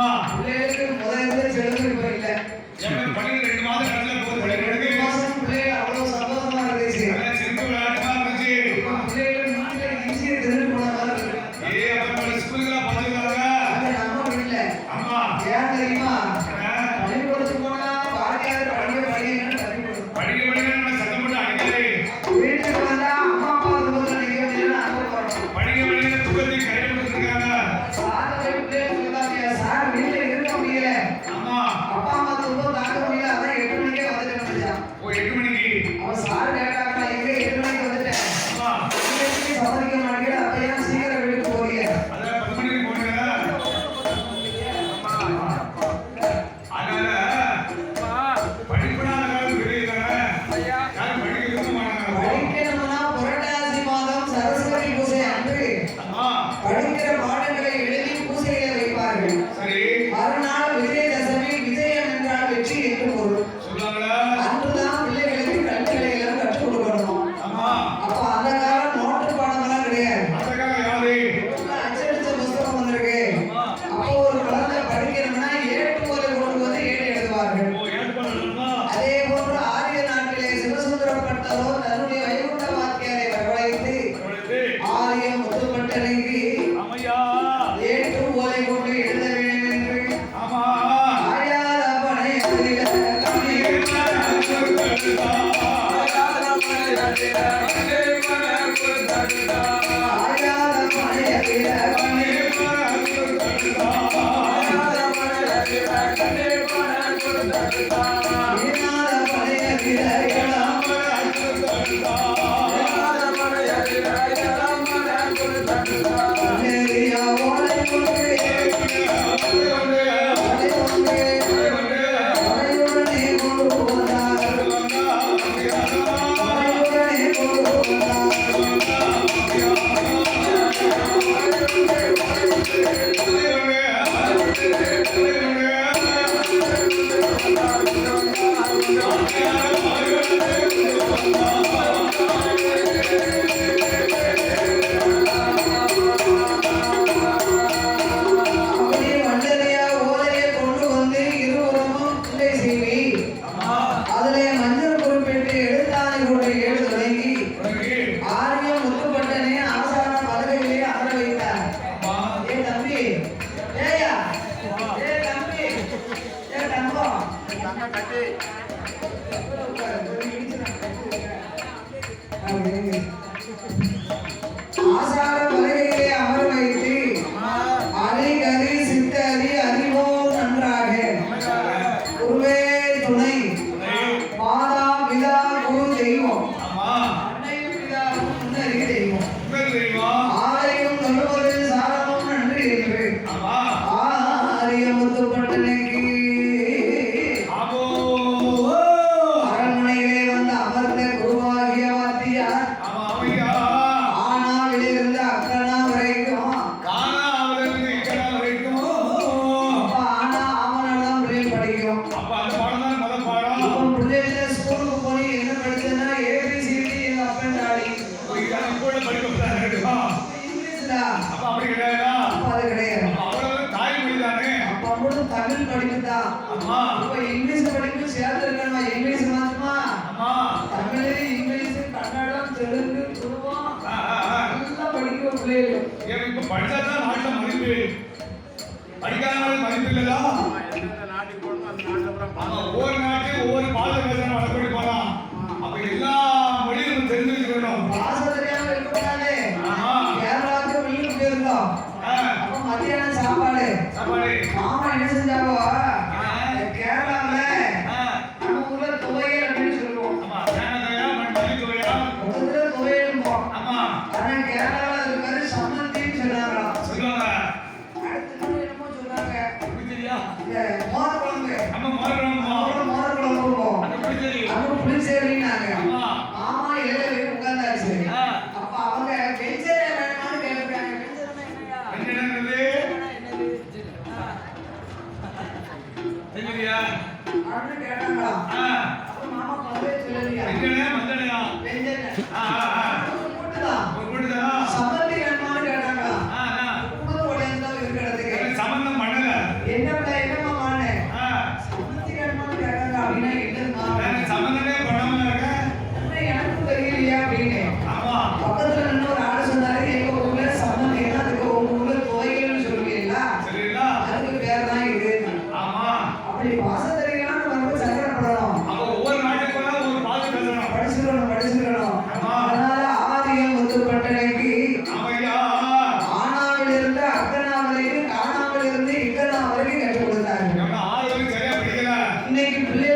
ஆமா முதல் செலுத்தி அப்ப அப்படி கிடையாதா அப்ப அது கிடையாது. அவ்வளவு தாய்மொழி தானே அப்ப அவ்வளவு தமிழ் படிப்பு தான். ஆமா இங்கிலீஷ் படிப்பு சேர்ந்து இருக்கணுமா? இங்கிலீஷ் மாத்துமா? ஆமா தமிழ் இங்கிலீஷ் கன்னடம் தெலுங்கு துருவம் எல்லாம் படிக்கிற பிள்ளைகள். இப்ப படிச்சாதான் நாட்டுல மதிப்பு? படிக்காதனால மதிப்பு இல்லையா நாட்டு போகணும் அந்த நாட்டுல அப்புறம் take place.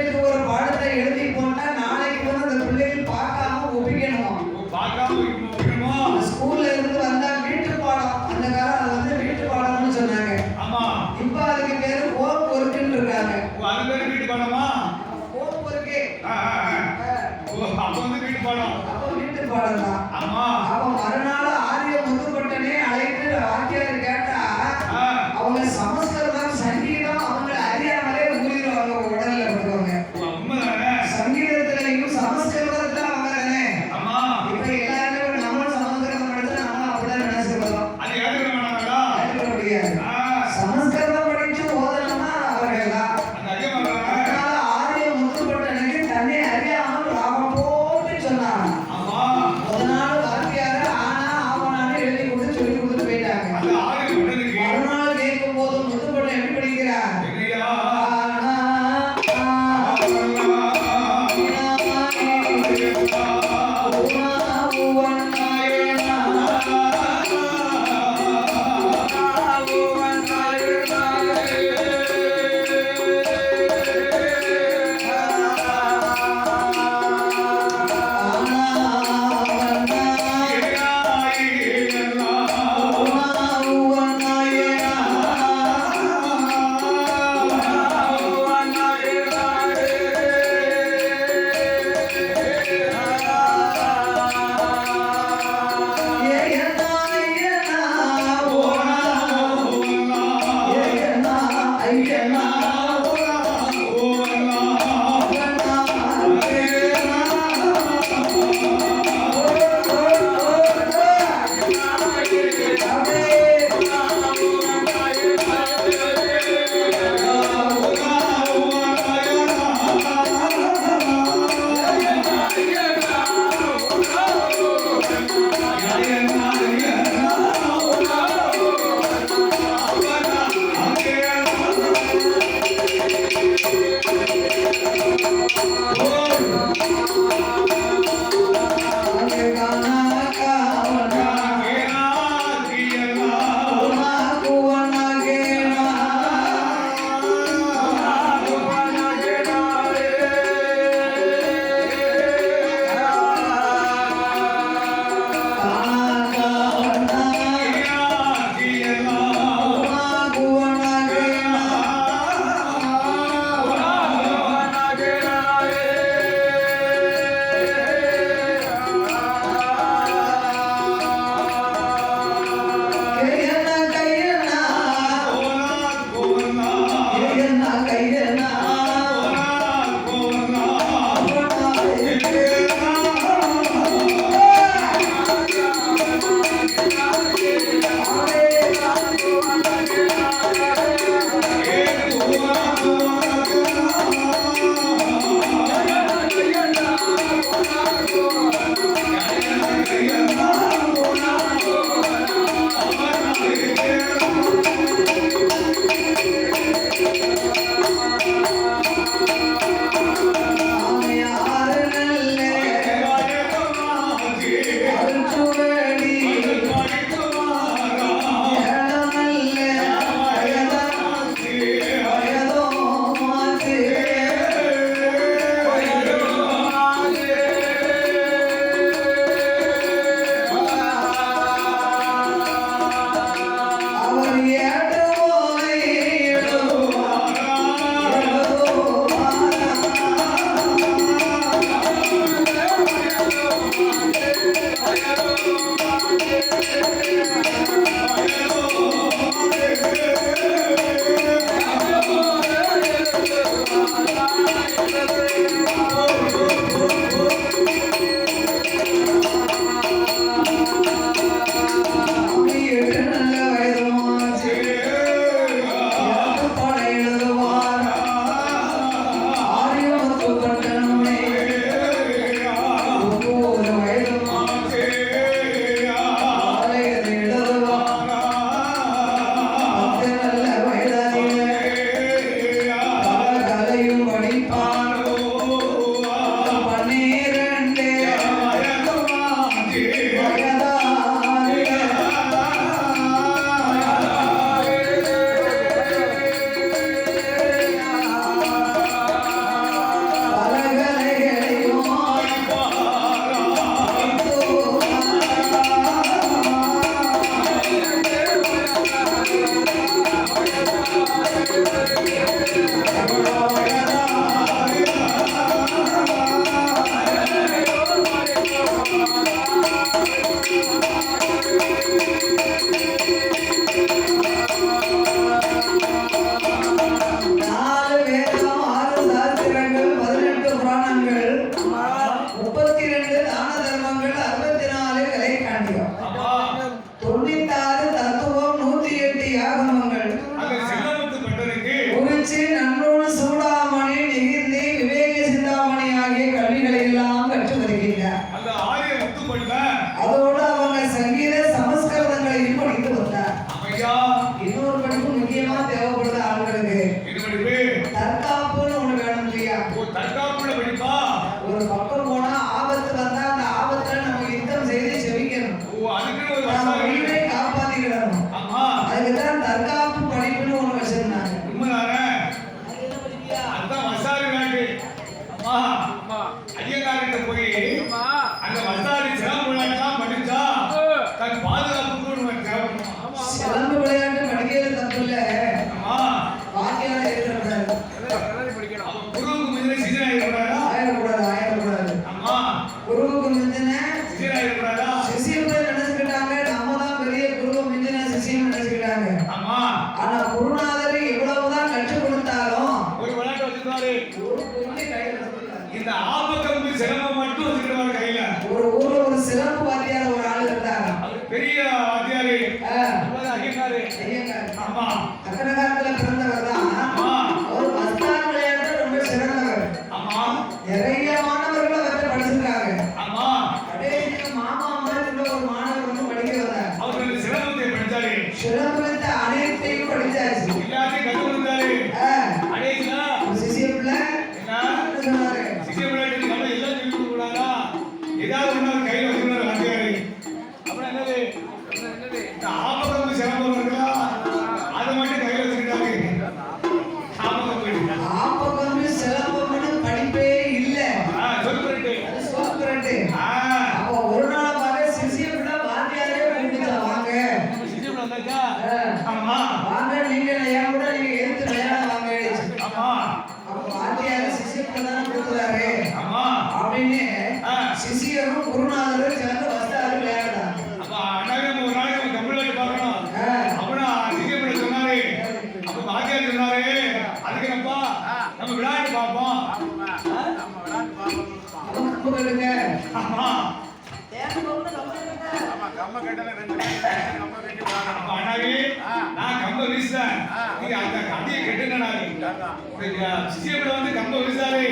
சிசிஎம்ல வந்து கம்ப விசாரி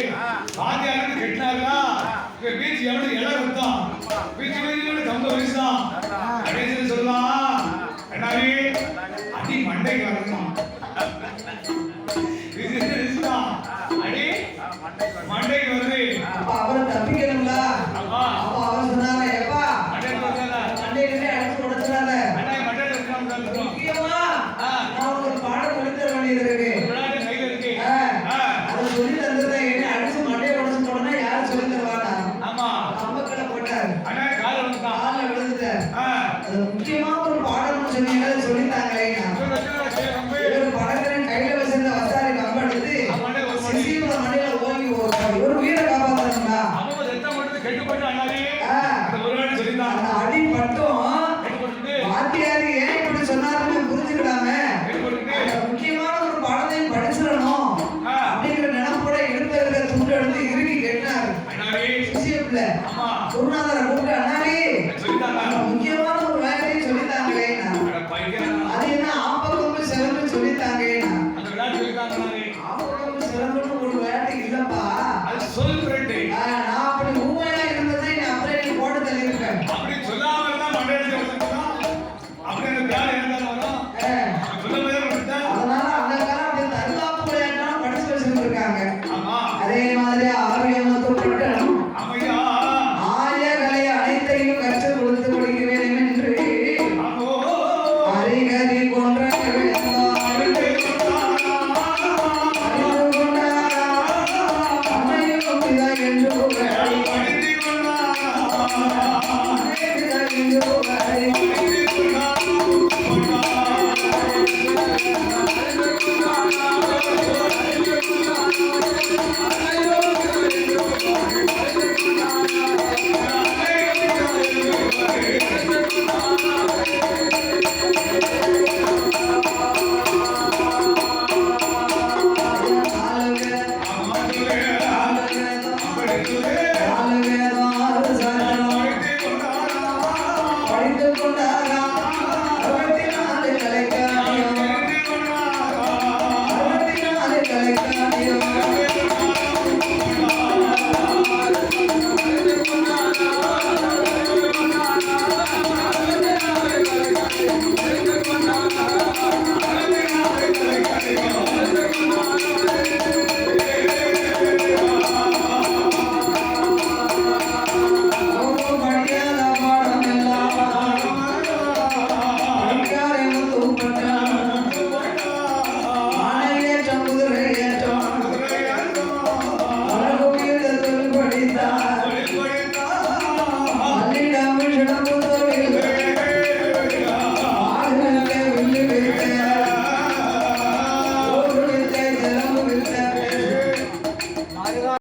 வாத்தியாருக்கு கெட்டினாருன்னா பீச் எவ்வளவு இடம் இருக்கும் பீச் வந்து கம்ப விசா அப்படின்னு சொல்லலாம். அடி மண்டைக்கு வரணும்